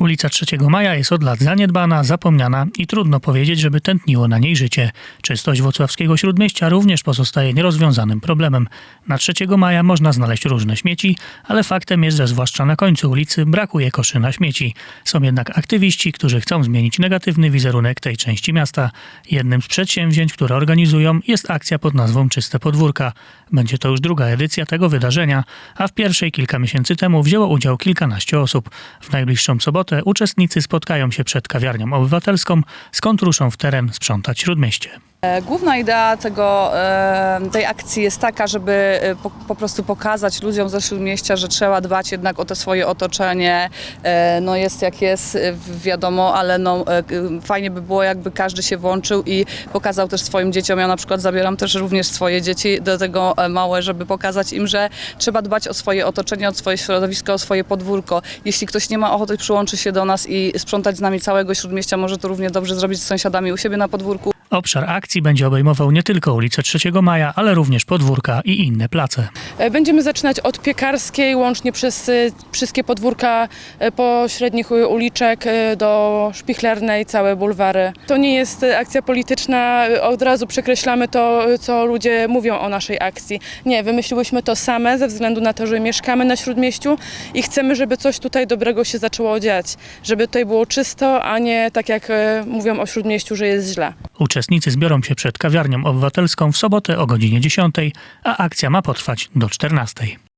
Ulica 3 Maja jest od lat zaniedbana, zapomniana i trudno powiedzieć, żeby tętniło na niej życie. Czystość włocławskiego śródmieścia również pozostaje nierozwiązanym problemem. Na 3 Maja można znaleźć różne śmieci, ale faktem jest, że zwłaszcza na końcu ulicy brakuje koszy na śmieci. Są jednak aktywiści, którzy chcą zmienić negatywny wizerunek tej części miasta. Jednym z przedsięwzięć, które organizują, jest akcja pod nazwą Czyste Podwórka. Będzie to już druga edycja tego wydarzenia, a w pierwszej kilka miesięcy temu wzięło udział kilkanaście osób. W najbliższą sobotę uczestnicy spotkają się przed kawiarnią obywatelską, skąd ruszą w teren sprzątać śródmieście. E, Główna idea tego, e, tej akcji jest taka, żeby e, po, po prostu pokazać ludziom ze Śródmieścia, że trzeba dbać jednak o to swoje otoczenie. No jest jak jest, wiadomo, ale no, fajnie by było, jakby każdy się włączył i pokazał też swoim dzieciom. Ja na przykład zabieram też również swoje dzieci do tego małe, żeby pokazać im, że trzeba dbać o swoje otoczenie, o swoje środowisko, o swoje podwórko. Jeśli ktoś nie ma ochoty, przyłączy się do nas i sprzątać z nami całego Śródmieścia, może to równie dobrze zrobić z sąsiadami u siebie na podwórku. Obszar akcji będzie obejmował nie tylko ulicę 3 Maja, ale również podwórka i inne place. E, Będziemy zaczynać od piekarskiej, łącznie przez e, wszystkie podwórka e, pośrednich uliczek do szpichlernej, całe bulwary. To nie jest akcja polityczna, od razu przekreślamy to, co ludzie mówią o naszej akcji. Nie, wymyśliłyśmy to same ze względu na to, że mieszkamy na Śródmieściu i chcemy, żeby coś tutaj dobrego się zaczęło dziać. Żeby tutaj było czysto, a nie tak jak mówią o Śródmieściu, że jest źle. Uczestnicy zbiorą się przed kawiarnią obywatelską w sobotę o godzinie 10, a akcja ma potrwać do 14.